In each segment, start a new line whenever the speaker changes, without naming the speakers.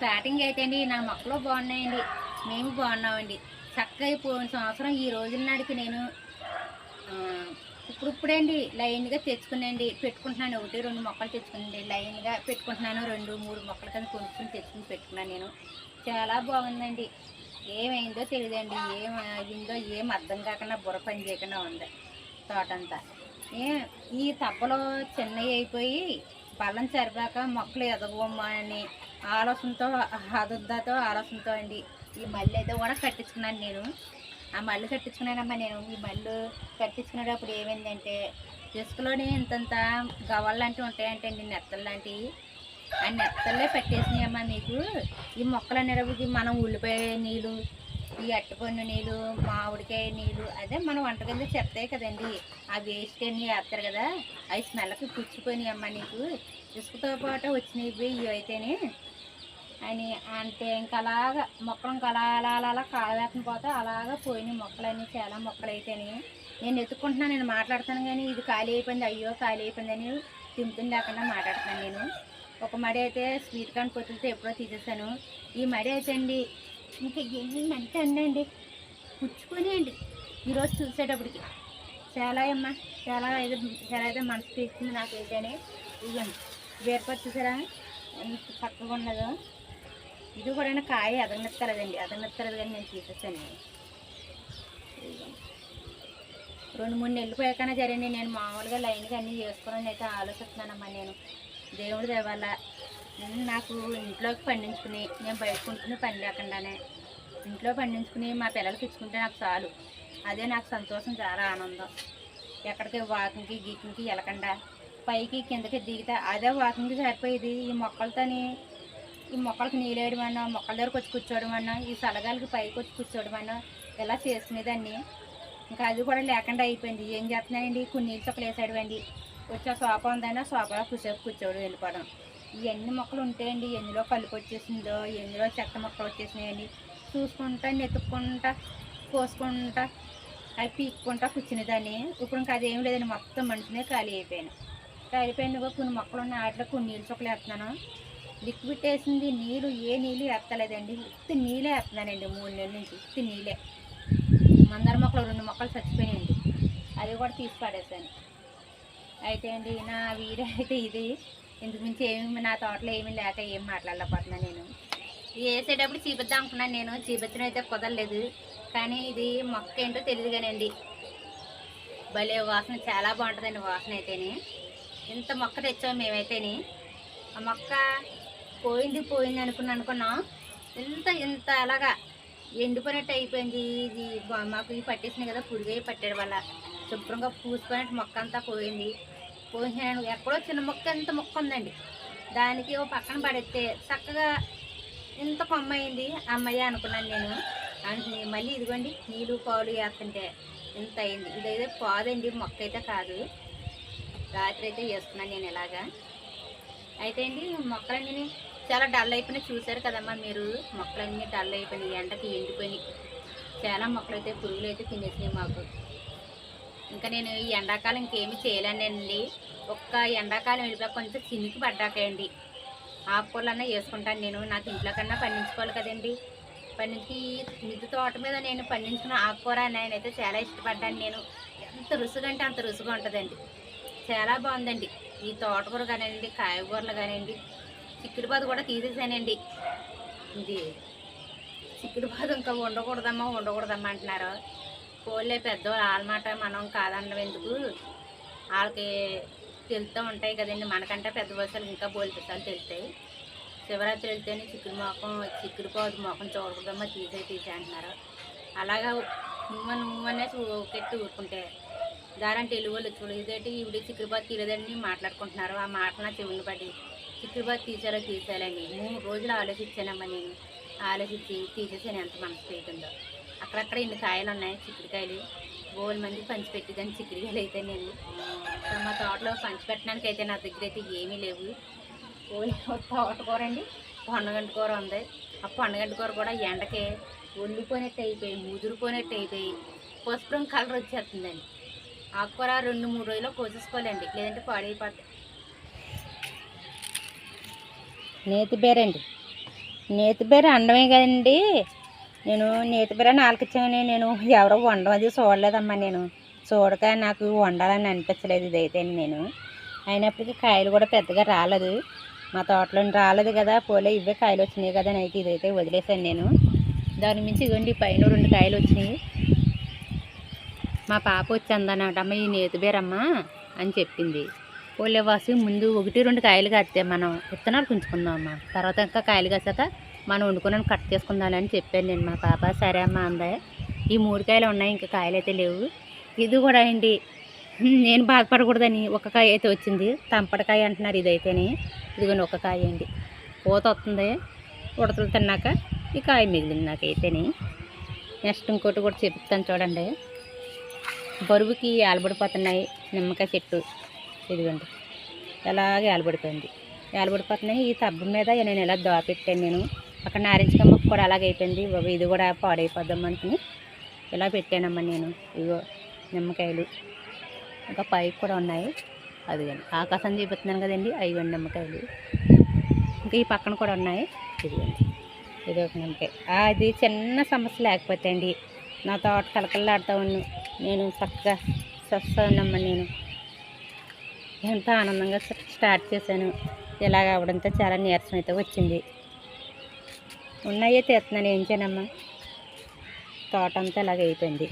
Starting అయితే అండి నా మొక్కలు బాగున్నాయండి మేము బాగున్నామండి. చక్కగా పోయిన సంవత్సరం ఈ రోజుల నాటికి నేను ఇప్పుడిప్పుడే అండి లైన్గా తెచ్చుకున్నాండి పెట్టుకుంటున్నాను. ఒకటి రెండు మొక్కలు తెచ్చుకున్నాండి లైన్గా పెట్టుకుంటున్నాను. రెండు మూడు మొక్కలు కానీ కొనుక్కుని తెచ్చుకుని పెట్టుకున్నాను నేను. చాలా బాగుందండి. ఏమైందో తెలియదండి. ఏం అయిందో ఏం అర్థం కాకుండా బుర్ర పని చేయకుండా ఉంది తోటంతా. ఏ ఈ తప్పలో చిన్నవి అయిపోయి బలం సరిపాక మొక్కలు ఎదగమ్మా అని ఆలోచనతో అదుద్దాతో ఆలోచనతో అండి. ఈ మళ్ళీ అయితే కూడా కట్టించుకున్నాను నేను. ఆ మళ్ళీ కట్టించుకున్నానమ్మా నేను. ఈ మళ్ళీ కట్టించుకునేటప్పుడు ఏమైందంటే ఇసుకలోని ఇంతంత గవ్వలు లాంటివి ఉంటాయంటే అండి నెత్తలు లాంటివి. ఆ నెత్తల్లే పెట్టేసినాయమ్మా మీకు. ఈ మొక్కలు అనేటప్పుడు మనం ఉల్లిపాయ నీళ్ళు ఈ అట్టుపన్ను నీళ్ళు మామిడికాయ నీళ్ళు అదే మన వంటగదిలో చెప్తాయి కదండి. ఆ వేస్ట్ అన్నీ వేస్తారు కదా. అవి స్మెల్కి పుచ్చిపోయినాయి అమ్మ నీకు. ఇసుకతో పాటు వచ్చినాయి ఇవి అయితేనే అని అంటే ఇంకా అలాగా మొక్కలు ఇంకా అలా అలా అలా అలా కాలేకుండా పోతే అలాగా పోయినాయి మొక్కలన్నీ చాలా మొక్కలు అయితేని నేను ఎత్తుకుంటున్నాను నేను మాట్లాడతాను కానీ ఇది ఖాళీ అయిపోయింది అయ్యో ఖాళీ అయిపోయింది అని తింటుంది లేకుండా మాట్లాడుతున్నాను నేను. ఒక మడి అయితే స్వీట్ కార్న్ పొత్తులతో ఎప్పుడో తీసేసాను. ఈ మడి అయితే అండి ఇంకా ఎన్ని అంటే అండి పుచ్చుకునేయండి. ఈరోజు చూసేటప్పటికి చాలా అమ్మా చాలా అయితే చాలా అయితే మనసు తీస్తుంది నాకైతేనే. ఇవ్వండి బీరపచ్చి చూసారా? ఎంత చక్కగా ఉన్నదో. ఇది కూడా కాయ ఎదగనెత్తలేదండి ఎదగనెత్తలేదు కానీ నేను తీసేసాను. రెండు మూడు నెలలు పోయాకనే జరిగింది. నేను మామూలుగా లైన్గా అన్నీ చేసుకోవాలని అయితే ఆలోచిస్తున్నానమ్మా నేను. దేవుడి దేవాల నాకు ఇంట్లోకి పండించుకుని నేను బయట పని లేకుండానే ఇంట్లో పండించుకుని మా పిల్లలకి ఇచ్చుకుంటే నాకు చాలు. అదే నాకు సంతోషం చాలా ఆనందం. ఎక్కడికి వాకింగ్కి గీకింగ్కి వెళ్ళకుండా పైకి కిందకి దిగితే అదే వాకింగ్కి సరిపోయేది. ఈ మొక్కలతోని ఈ మొక్కలకు నీళ్ళు అన్నా మొక్కల దగ్గరకు వచ్చి కూర్చోవడం అన్నా ఈ సలగాలకి పైకి వచ్చి కూర్చోవడం అన్నా ఇలా చేసుకునేదాన్ని ఇంకా అది కూడా లేకుండా అయిపోయింది. ఏం చేస్తున్నానండి కొన్ని నీళ్ళు చొక్కలు వేసాడు వచ్చే ఆ సోఫా ఉందన్నా సోఫాలో కూర్చో కూర్చోవడం వెళ్ళిపోవడం. ఇవన్నీ మొక్కలు ఉంటాయండి? ఎందులో కలుపు వచ్చేసిందో ఎందులో చెత్త మొక్కలు వచ్చేసినాయండి? చూసుకుంటా నెతుక్కుంటా కోసుకుంటా అవి పీక్కుంటా కూర్చునేదాన్ని. ఇప్పుడు ఇంకా అదేం లేదండి. మొత్తం మనిషినే ఖాళీ అయిపోయాను. ఖాళీ అయిపోయిన కొన్ని మొక్కలు ఉన్న వాటిలో కొన్ని నీళ్ళు చొక్కలు వేస్తున్నాను. లిక్విడ్ వేసింది నీళ్ళు ఏ నీళ్ళు వేస్తలేదండి ఉత్తి నీళ్ళే వేస్తున్నానండి మూడు నెలల నుంచి ఉత్తి నీళ్ళే. మందర మొక్కలు రెండు మొక్కలు చచ్చిపోయాయండి అది కూడా తీసి పడేసాను అయితే అండి నా వీడియో అయితే ఇది. ఇంతకు మించి ఏమి నా తోటలో ఏమీ లేక ఏం మాట్లాడలేకపోతున్నాను నేను. ఇది వేసేటప్పుడు చూపిద్దాం అనుకున్నాను నేను. చూపించడం అయితే కుదరలేదు. కానీ ఇది మొక్క ఏంటో తెలియదు కానండి. భలే వాసన చాలా బాగుంటుందండి వాసన అయితేనే. ఇంత మొక్క తెచ్చాము మేమైతేనే. ఆ మొక్క పోయింది పోయింది అనుకుని అనుకున్నాం ఇంత ఇంత అలాగా ఎండిపోయినట్టు అయిపోయింది. ఇది మాకు ఇవి పట్టేసినాయి కదా పురుగు పట్టాడు వల్ల శుభ్రంగా పూసిపోయినట్టు మొక్క అంతా పోయింది. పోసినాను ఎక్కడో చిన్న మొక్క ఎంత మొక్క ఉందండి. దానికి ఓ పక్కన పడేస్తే చక్కగా ఇంత కొమ్మ అయింది. అమ్మయ్య అనుకున్నాను నేను. అనుకుని మళ్ళీ ఇదిగోండి నీళ్ళు పాలు వేస్తుంటే ఇంత అయింది. ఇదైతే పాదండి మొక్క అయితే కాదు. రాత్రి అయితే వేసుకున్నాను నేను ఇలాగా. అయితే అండి మొక్కలన్నీ చాలా డల్ అయిపోయినాయి. చూసారు కదమ్మా మీరు? మొక్కలన్నీ డల్ అయిపోయినాయి. ఎండకి ఎండిపోయినాయి. చాలా మొక్కలు అయితే పురుగులు అయితే తినేసినాయి మాకు. ఇంకా నేను ఈ ఎండాకాలం ఇంకేమి చేయలేనండి. ఒక్క ఎండాకాలం వెళ్ళిపోయి కొంచెం చినికి పడ్డాకండి. ఆకుకూరలన్నా వేసుకుంటాను నేను. నాకు ఇంట్లో కన్నా పండించుకోవాలి కదండి. పండించి ఈ మిద్దె తోట మీద నేను పండించుకున్న ఆకుకూర నేనైతే చాలా ఇష్టపడ్డాను నేను. ఎంత రుచిగా అంటే అంత రుచిగా ఉంటుందండి. చాలా బాగుందండి. ఈ తోటకూర కానివ్వండి కాయగూరలు కానివ్వండి చిక్కుడుపాదు కూడా తీసేసానండి. ఇది చిక్కుడుపాదు ఇంకా ఉండకూడదమ్మా ఉండకూడదమ్మా అంటున్నారు. కోళ్ళే పెద్దవాళ్ళు వాళ్ళ మాట మనం కాదనడం ఎందుకు? వాళ్ళకి తెలుస్తూ ఉంటాయి కదండి. మనకంటే పెద్ద వయసులు ఇంకా బోల్ పిసాలు తెలుస్తాయి శివరాత్రి వెళ్తేనే చిక్కుడు మొఖం చిక్కుడుపాదు మొఖం చూడకూడదమ్మా తీసే తీసే అంటున్నారు. అలాగా నువ్వు నువ్వు అనేసి ఊరుకుంటే దారంటే ఎలువలు చూడు ఇదేంటి? ఇవిడి చిక్కుడుబాత్ తీరదని మాట్లాడుకుంటున్నారు. ఆ మాట నా చెవులు పడి చిక్కుడుబాత్ తీసేలా తీసేయాలని మూడు రోజులు ఆలోచించానమ్మా నేను. ఆలోచించి తీసేసాను ఎంత మనసు పెట్టిందో అక్కడక్కడ ఇన్ని కాయలు ఉన్నాయి? చిక్కుడుకాయలు. బోల్ మంది పంచిపెట్టి కానీ చిక్కుడుకాయలు అయితే నేను మా తోటలో పంచిపెట్టడానికి అయితే నా దగ్గర అయితే ఏమీ లేవు. ఓన్లీ తోటకూర అండి. పొన్నగంటి కూర ఉంది. ఆ పొన్నగంటి కూర కూడా ఎండకే ఒళ్ళిపోయినట్టు అయిపోయి ముదురుపోయినట్టు అయిపోయి పసుపు రంగు కలర్ వచ్చేస్తుందండి. ఆకుకూర రెండు మూడు రోజుల్లో కోసేసుకోవాలండి. లేదంటే పాడైపోతాయి నేతి అండి నేతి బీర అండమే కదండి. నేను నేతి బీర నాలుగిచ్చామని నేను ఎవరో వండడం అది చూడలేదమ్మా నేను. చూడక నాకు వండాలని అనిపించలేదు ఇదైతే నేను. అయినప్పటికీ కాయలు కూడా పెద్దగా రాలేదు. మా తోటలో రాలేదు కదా పోలే ఇవే కాయలు వచ్చినాయి కదా అని అయితే ఇదైతే వదిలేసాను నేను. దాని మించి ఇదిగోండి పైన రెండు కాయలు వచ్చినాయి. మా పాప వచ్చి అందనమాట అమ్మ ఈ నేతి బీరమ్మా అని చెప్పింది. పోలే వాసి ముందు ఒకటి రెండు కాయలు కాస్తే మనం విత్తనాలు పుంచుకుందాం అమ్మ. తర్వాత ఇంకా కాయలు కాసాక మనం వండుకున్నాను కట్ చేసుకుందామని చెప్పాను నేను మా పాప సరే అమ్మ అందా ఈ మూడు కాయలు ఉన్నాయి ఇంకా కాయలు అయితే లేవు. ఇది కూడా అండి నేను బాధపడకూడదని ఒక కాయ అయితే వచ్చింది. తంపడకాయ అంటున్నారు ఇదైతేనే. ఇదిగోండి ఒక కాయ అండి. పూత వస్తుంది ఉడతలు తిన్నాక ఈ కాయ మిగిలింది నాకైతేనే. నెక్స్ట్ ఇంకోటి కూడా చెప్తాను చూడండి. బరువుకి ఆలబడిపోతున్నాయి నిమ్మకాయ చెట్టు. ఇదిగోండి. ఎలాగ ఏలబడిపోయింది ఏలబడిపోతున్నాయి ఈ తబ్బు మీద నేను ఇలా దాపెట్టాను నేను. అక్కడ నారింజ కమ్మకు కూడా అలాగే అయిపోయింది. బాబు ఇది కూడా పాడైపోద్దాం అనుకుని ఇలా పెట్టానమ్మా నేను. ఇగో నిమ్మకాయలు. ఇంకా పైకి కూడా ఉన్నాయి. అదిగోండి. ఆకాశం చూపిస్తున్నాను కదండి. అయ్యండి నిమ్మకాయలు. ఇంకా ఈ పక్కన కూడా ఉన్నాయి. ఇదిగోండి. ఇది ఒక నిమ్మకాయ. అది చిన్న సమస్య లేకపోతే అండి. నా తోట కలకల్లాడుతూ ఉన్నాను నేను చక్కగా సస్తానమ్మా నేను. ఎంతో ఆనందంగా స్టార్ట్ చేశాను. ఇలాగ అవడంతో చాలా నీరసం అయితే వచ్చింది. ఉన్నాయే తీస్తున్నాను ఏం చేయనమ్మా. తోట అంతా ఇలాగ అయిపోయింది.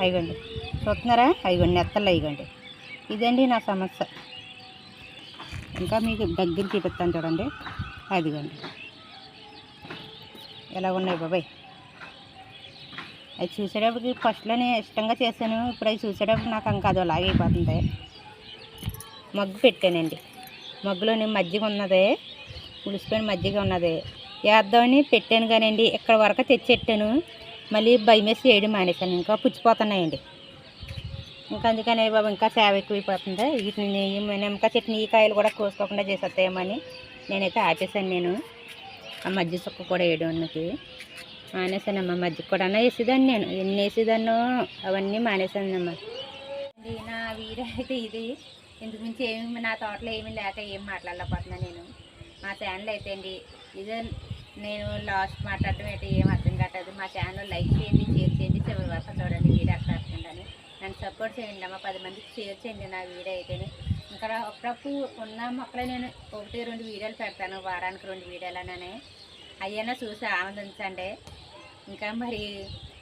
అయిగోండి. చూస్తున్నారా? అయిగోండి నెత్తలు అయిగోండి. ఇదండి నా సమస్య. ఇంకా మీకు దగ్గర చూపిస్తాను చూడండి. అదిగోండి. ఎలా ఉన్నాయి బాబాయ్? అది చూసేటప్పటికి నేను ఇష్టంగా చేశాను. ఇప్పుడు అవి చూసేటప్పుడు నాకు ఇంకా అది అలాగైపోతుంది మగ్గు పెట్టానండి. మగ్గులోని మజ్జిగ ఉన్నది పులిసిపోయిన మజ్జిగ ఉన్నది. వేద్దామని పెట్టాను కానండి ఇక్కడ వరకు తెచ్చెట్టాను. మళ్ళీ భయమేసి వేయడం మానేశాను. ఇంకా పుచ్చిపోతున్నాయండి. ఇంకా అందుకనే బాబు ఇంకా సేవ ఎక్కువైపోతుంది. వీటిని నిమ్మకాయ చెట్టు ఈ కాయలు కూడా కోసుకోకుండా చేసేస్తాయేమని నేనైతే ఆపేశాను నేను. ఆ మజ్జి చుక్క కూడా వేయడానికి మానేశానమ్మ మధ్య కూడా వేసేదాన్ని నేను. ఎన్ని వేసేదాన్నో అవన్నీ మానేశానమ్మ. నా వీడియో అయితే ఇది. ఇంతకు మించి ఏమి నా తోటలో ఏమీ లేక ఏం మాట్లాడలేకపోతున్నాను నేను. మా ఛానల్ అయితే అండి ఇదే నేను లాస్ట్ మాట్లాడడం అయితే ఏం అర్థం కావట్లేదు. మా ఛానల్ లైక్ చేయండి షేర్ చేయండి చివరి వరకు చూడండి వీడియో అక్కడ అర్థండి నన్ను సపోర్ట్ చేయండి అమ్మ పది మందికి షేర్ చేయండి నా వీడియో అయితేనే. ఇంకా అప్పుడప్పుడు ఉన్న మొక్కలు నేను ఒకటి రెండు వీడియోలు పెడతాను వారానికి రెండు వీడియోలనే అయ్యైనా చూసి ఆనందించండి. ఇంకా మరి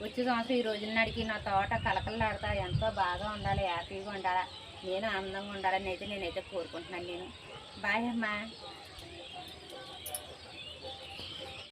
వచ్చే సంవత్సరం ఈ రోజుల నాటికి నా తోట కలకలలాడుతా ఎంతో బాగా ఉండాలి హ్యాపీగా ఉండాలి నేను ఆనందంగా ఉండాలని అయితే నేనైతే కోరుకుంటున్నాను నేను. బాయ్ అమ్మా.